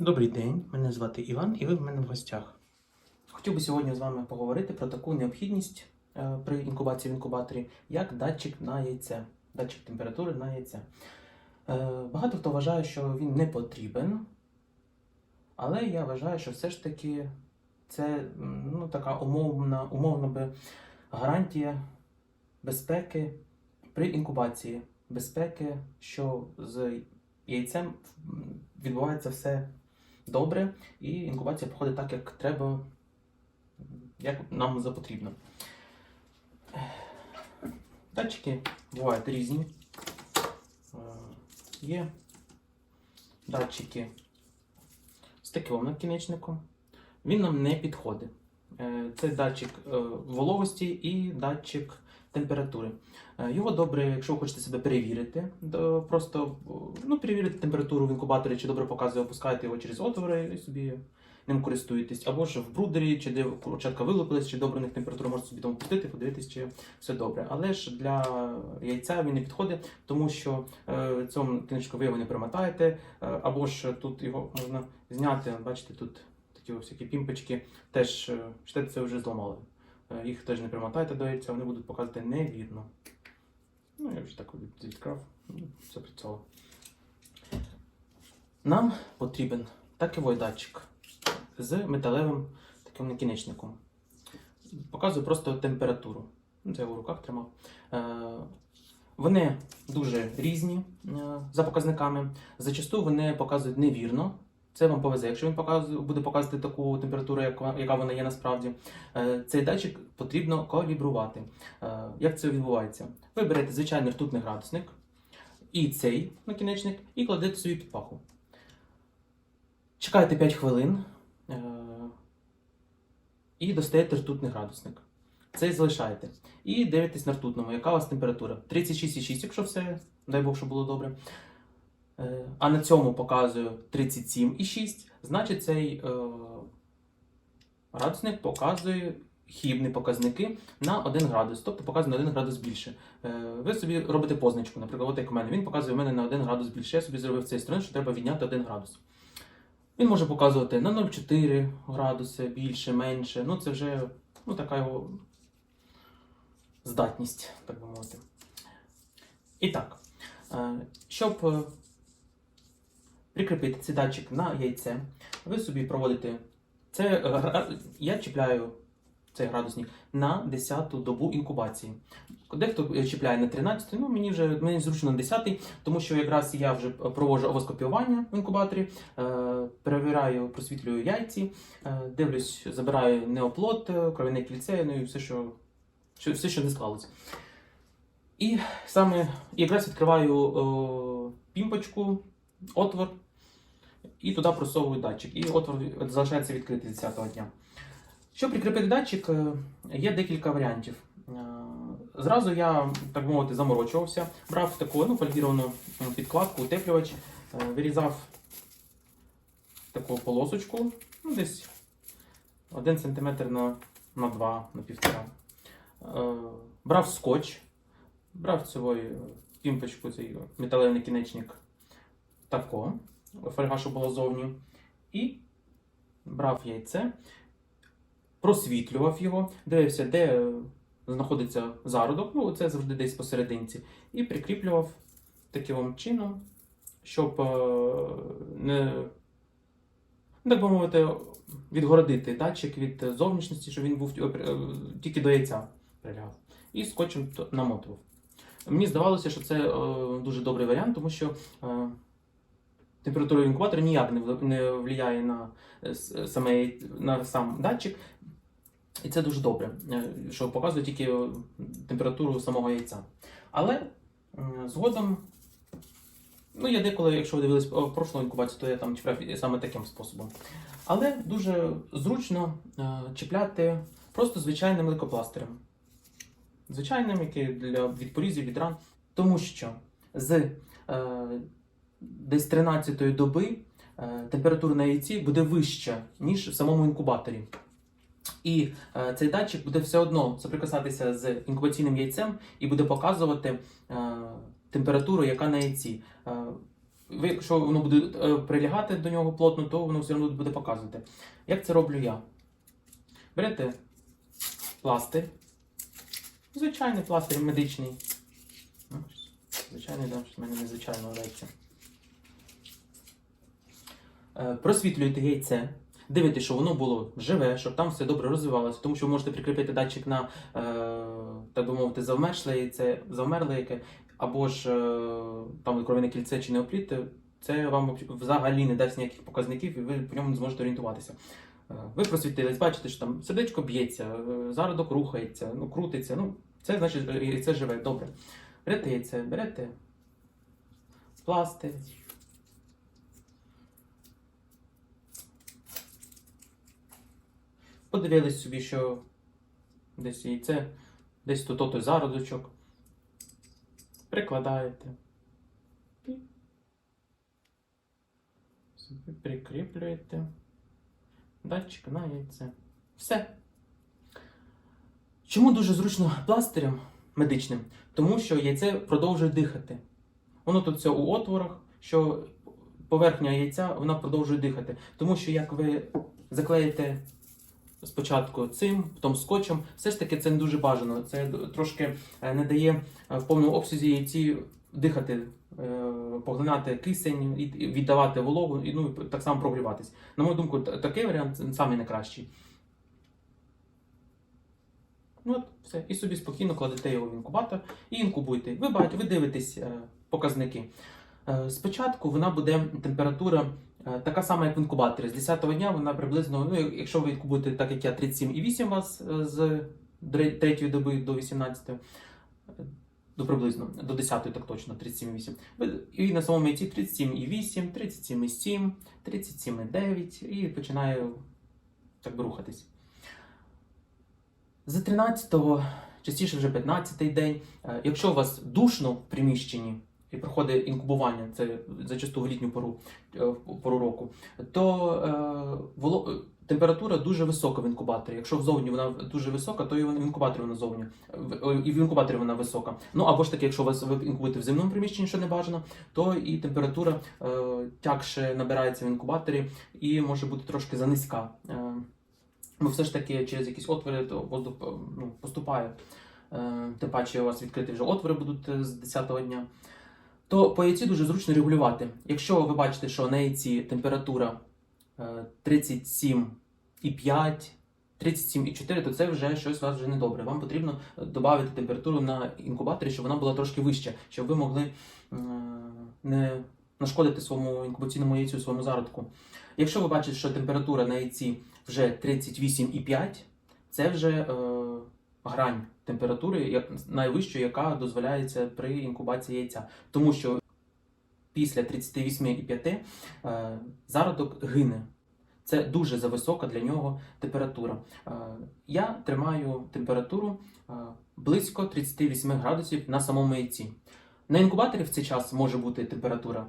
Добрий день, мене звати Іван, і ви в мене в гостях. Хотів би сьогодні з вами поговорити про таку необхідність е, при інкубації в інкубаторі, як датчик на яйце, датчик температури на яйце. Е, Багато хто вважає, що він не потрібен, але я вважаю, що все ж таки це ну, така умовна, умовна би гарантія безпеки при інкубації. Безпеки, що з яйцем відбувається все добре, і інкубація проходить так, як треба, як нам запотрібно. Датчики бувають різні. Е, Є датчики з таким накінечником. Він нам не підходить. Е, Це датчик е, вологості і датчик температури. Е, Його добре, якщо ви хочете себе перевірити, то просто ну, перевірити температуру в інкубаторі, чи добре показує, опускаєте його через отвори і собі ним користуєтесь. Або ж в брудері, чи де курчатка вилупилась, чи добре у них температура можете собі там опустити, подивитись, чи все добре. Але ж для яйця він не підходить, тому що е, цьому книжку ви його не примотаєте, е, або ж тут його можна зняти. Бачите, тут такі ось всякі пімпочки, теж е, це вже зламали. Е, Їх теж не примотайте до яйця, вони будуть показувати невірно. Ну, я вже так відкрав, ну, все працювало. Нам потрібен такий датчик з металевим таким накінечником. Показую просто температуру. Це я в руках тримав. Е, Вони дуже різні е, за показниками. Зачасту вони показують невірно. Це вам повезе. Якщо він показує, буде показувати таку температуру, яка, вона є насправді, е, цей датчик потрібно калібрувати. Е, Як це відбувається? Ви берете звичайний ртутний градусник і цей накінечник, і кладете собі під паху. Чекаєте 5 хвилин е, і достаєте ртутний градусник. Цей залишаєте. І дивитесь на ртутному, яка у вас температура. 36,6, якщо все, дай Бог, щоб було добре. Е, А на цьому показую 37,6, значить цей е, градусник показує хібні показники на 1 градус, тобто показує на 1 градус більше. Е, Ви собі робите позначку, наприклад, от як у мене. Він показує в мене на 1 градус більше. Я собі зробив цей сторони, що треба відняти 1 градус. Він може показувати на 0,4 градуси більше, менше. Ну, це вже ну, така його здатність, так би мовити. І так, щоб прикріпити цей датчик на яйце, ви собі проводите це. е, Я чіпляю цей градусник на 10-ту добу інкубації. Дехто е, чіпляє на 13, ну мені вже мені зручно на 10-й, тому що якраз я вже проводжу овоскопіювання в інкубаторі, е, перевіряю, просвітлюю яйці, е, дивлюсь, забираю неоплод, е, кров'яне кільце, ну і все, що, що, все, що не склалось. І саме якраз відкриваю е, пімпочку, отвор, і туди просовую датчик. І отвор залишається відкритий з 10-го дня. Щоб прикріпити датчик, е, є декілька варіантів. Е, Зразу я, так би мовити, заморочувався, брав таку ну, фольгіровану підкладку, утеплювач, е, вирізав таку полосочку, ну, десь 1 см на, на 2, на 1,5. Е, Брав скотч, брав цю пімпочку, цей металевий накінечник тако, фольга, що була зовні, і брав яйце, просвітлював його, дивився, де е, знаходиться зародок, ну це завжди десь посерединці, і прикріплював таким чином, щоб е, не, так би мовити, відгородити датчик від зовнішності, щоб він був е, тільки до яйця прилягав. І скотчем намотував. Мені здавалося, що це е, дуже добрий варіант, тому що е, температура інкубатора ніяк не, впливає на, е, саме, на сам датчик. І це дуже добре, е, що показує тільки е, температуру самого яйця. Але згодом, ну я деколи, якщо ви дивились е, прошлу інкубацію, то я там чіпляв саме таким способом. Але дуже зручно е, чіпляти просто звичайним лейкопластирем. Звичайним, який для від порізів, від ран. Тому що з е, десь 13-ї доби е, температура на яйці буде вища, ніж в самому інкубаторі. І е, цей датчик буде все одно соприкасатися з інкубаційним яйцем і буде показувати е, температуру, яка на яйці. Е, якщо воно буде е, прилягати до нього плотно, то воно все одно буде показувати. Як це роблю я? Берете пластир, звичайний пластир медичний. Ну, Звичайний, да, в мене незвичайно грається. Е, Просвітлюєте яйце, дивитесь, що воно було живе, щоб там все добре розвивалося, тому що ви можете прикріпити датчик на, е, так би мовити, завмершле яйце, завмерле яке, або ж е, там кров'яне кільце чи неопліт, це вам взагалі не дасть ніяких показників, і ви по ньому не зможете орієнтуватися. Е, Ви просвітились, бачите, що там сердечко б'ється, е, зародок рухається, ну, крутиться. Ну, це значить, яйце живе, добре. Берете яйце, берете пластир. Подивились собі, що десь яйце, десь тут той зародочок. Прикладаєте. Собі прикріплюєте датчик на яйце. Все. Чому дуже зручно пластирем медичним? Тому що яйце продовжує дихати. Воно тут все у отворах, що поверхня яйця вона продовжує дихати. Тому що як ви заклеїте спочатку цим, потім скотчем, все ж таки це не дуже бажано. Це трошки е, не дає е, в повному обсязі яйці дихати, е, поглинати кисень, віддавати вологу, і ну, так само прогріватись. На мою думку, такий варіант самий найкращий. Ну от, все. І собі спокійно кладете його в інкубатор і інкубуйте. Ви бачите, ви дивитесь показники. Е, спочатку вона буде температура е, така сама, як в інкубаторі. З 10-го дня вона приблизно, ну, якщо ви інкубуєте так, як я 37,8 у вас е, з 3 доби до 18 до приблизно до 10 так точно, 37,8. І на самому яйці 37,8, 37,7, 37,9 і починає так би рухатись. За 13-го, частіше вже 15-й день, якщо у вас душно в приміщенні і проходить інкубування, це зачасту в літню пору, е, пору року, то е, е, температура дуже висока в інкубаторі. Якщо взовні вона дуже висока, то і в інкубаторі вона зовні. І в інкубаторі вона висока. Ну або ж таки, якщо вас ви інкубуєте в земному приміщенні, що не бажано, то і температура е, тягше набирається в інкубаторі і може бути трошки занизька. Е, Бо все ж таки через якісь отвори то воздух е, ну, поступає. Е, Тим паче у вас відкриті вже отвори будуть е, з 10-го дня. То по яйці дуже зручно регулювати. Якщо ви бачите, що на яйці температура е, 37,5, 37,4, то це вже щось у вас вже недобре. Вам потрібно додати температуру на інкубаторі, щоб вона була трошки вища, щоб ви могли е, не нашкодити своєму інкубаційному яйцю, своєму зародку. Якщо ви бачите, що температура на яйці вже 38,5, це вже е, грань температури найвищої, яка дозволяється при інкубації яйця. Тому що після 38,5 е, зародок гине. Це дуже зависока для нього температура. Е, я тримаю температуру е, близько 38 градусів на самому яйці. На інкубаторі в цей час може бути температура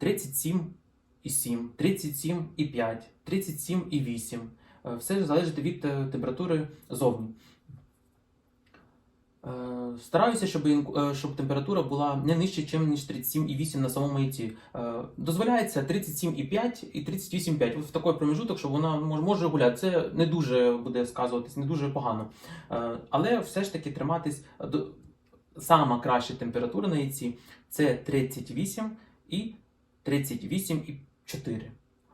37,7, 37,5, 37,8. Е, Все залежить від температури зовні. Е, Стараюся, щоб, е, щоб температура була не нижче, ніж 37,8 на самому яйці. Е, Дозволяється 37,5 і 38,5. От в такий промежуток, щоб вона може, гуляти. Це не дуже буде сказуватись, не дуже погано. Але все ж таки триматись сама краща температура на яйці це 38 і 38,4.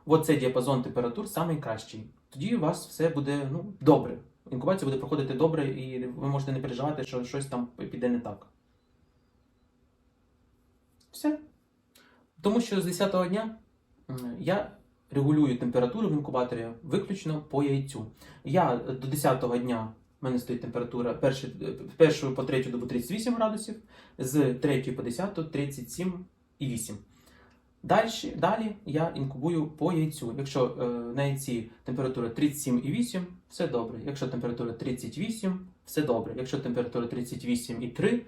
От діапазон температур найкращий. Тоді у вас все буде ну, добре. Інкубація буде проходити добре, і ви можете не переживати, що щось там піде не так. Все. Тому що з 10-го дня я регулюю температуру в інкубаторі виключно по яйцю. Я до 10-го дня в мене стоїть температура перші, першу по третю добу 38 градусів, з 3 по 10 37,8. Далі, далі я інкубую по яйцю. Якщо е, на яйці температура 37,8, все добре. Якщо температура 38, все добре. Якщо температура 38,3,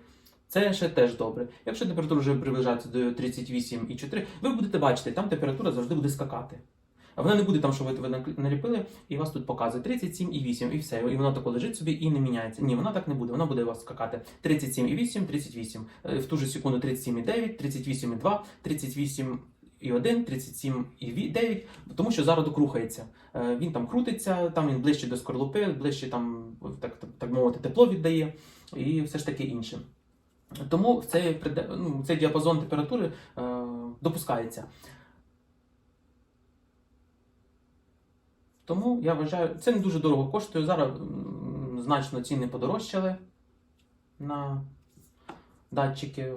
це ще теж добре. Якщо температура вже приближається до 38,4, ви будете бачити, там температура завжди буде скакати. А Вона не буде там, що ви, наліпили, і вас тут показує 37,8 і все. І воно тако лежить собі і не міняється. Ні, вона так не буде. Вона буде у вас скакати 37,8, 38. Е, В ту ж секунду 37,9, 38,2, 38,1, 37,9, тому що зародок рухається. Е, Він там крутиться, там він ближче до скорлупи, ближче там, так, так, так мовити, тепло віддає і все ж таки інше. Тому цей, ну, цей діапазон температури е, допускається. Тому я вважаю, це не дуже дорого коштує. Зараз значно ціни подорожчали на датчики.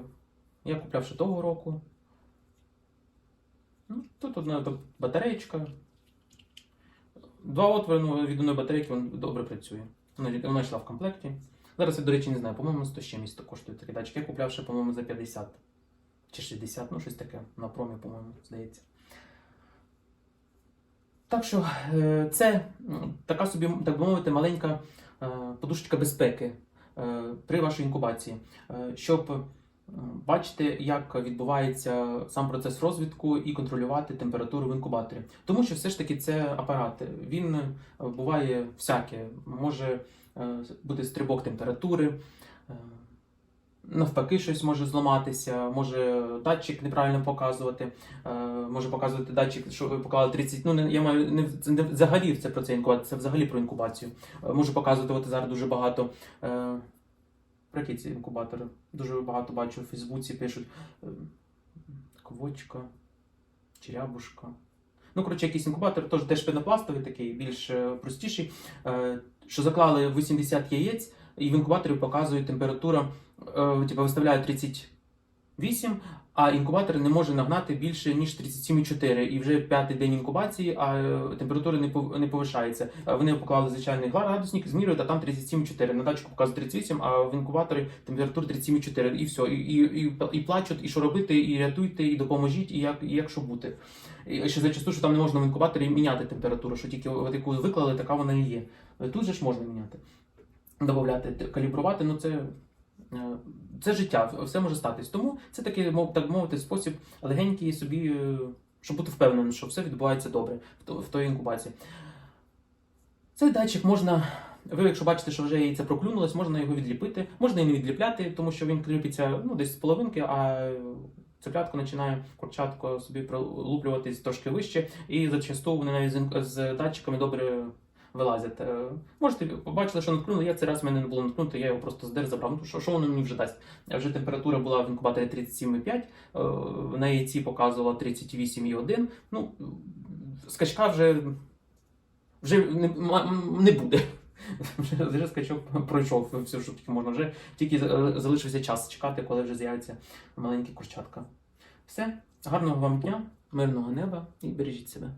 Я купляв ще того року. Ну, тут одна батареєчка. Два отвори ну, від одної батарейки він добре працює. Вона, йшла в комплекті. Зараз я, до речі, не знаю, по-моєму, 100 з чимось коштує такий датчик. Я купляв ще, по-моєму, за 50 чи 60, ну щось таке. На промі, по-моєму, здається. Так що е, це така собі, так би мовити, маленька е, подушечка безпеки е, при вашій інкубації, щоб бачити, як відбувається сам процес розвитку і контролювати температуру в інкубаторі. Тому що все ж таки це апарат. Він е, буває всяке. Може е, бути стрибок температури. е, Навпаки, щось може зламатися, може датчик неправильно показувати, може показувати датчик, що ви поклали 30. Ну, я маю не, не взагалі це про це інкубацію, це взагалі про інкубацію. Е, Можу показувати от зараз дуже багато. Які ці інкубатори? Дуже багато бачу в Фейсбуці, пишуть ем, ковочка, черябушка. Ну, коротше, якийсь інкубатор, теж теж пенопластовий, такий, більш е, простіший, е, що заклали 80 яєць, і в інкубаторі показує температура, е, типу виставляють 30 8, а інкубатор не може нагнати більше ніж 37,4. І вже п'ятий день інкубації, а е, температура не повишається. Е, вони поклали звичайний градусник з мірою, та там 37,4. На датчику показує 38, а в інкубаторі температура 37,4. І все, і і, і, і плачуть, і що робити, і рятуйте, і допоможіть, і як і як що бути. І Ще зачасту, що там не можна в інкубаторі міняти температуру, що тільки от яку виклали, така вона і є. Тут же ж можна міняти, додати, калібрувати, ну це. Е, це життя, все може статись. Тому це такий, так мовити, спосіб легенький собі, е, щоб бути впевненим, що все відбувається добре в, то- той інкубації. Цей датчик можна, ви якщо бачите, що вже яйце проклюнулось, можна його відліпити, можна і не відліпляти, тому що він кріпиться ну, десь з половинки, а цеплятко починає курчатко собі пролуплюватись трошки вище, і зачасту вони навіть з датчиками добре вилазять. Е, Можете побачили, що наткнули, я цей раз в мене не було наткнути, я його просто здер забрав. Ну що, що воно мені вже дасть? А Вже температура була в інкубаторі 37,5, е, на яйці показувала 38,1. Ну, скачка вже, вже не, не буде. Вже, скачок пройшов все, що тільки можна. Вже тільки е, залишився час чекати, коли вже з'явиться маленькі курчатка. Все, гарного вам дня, мирного неба і бережіть себе.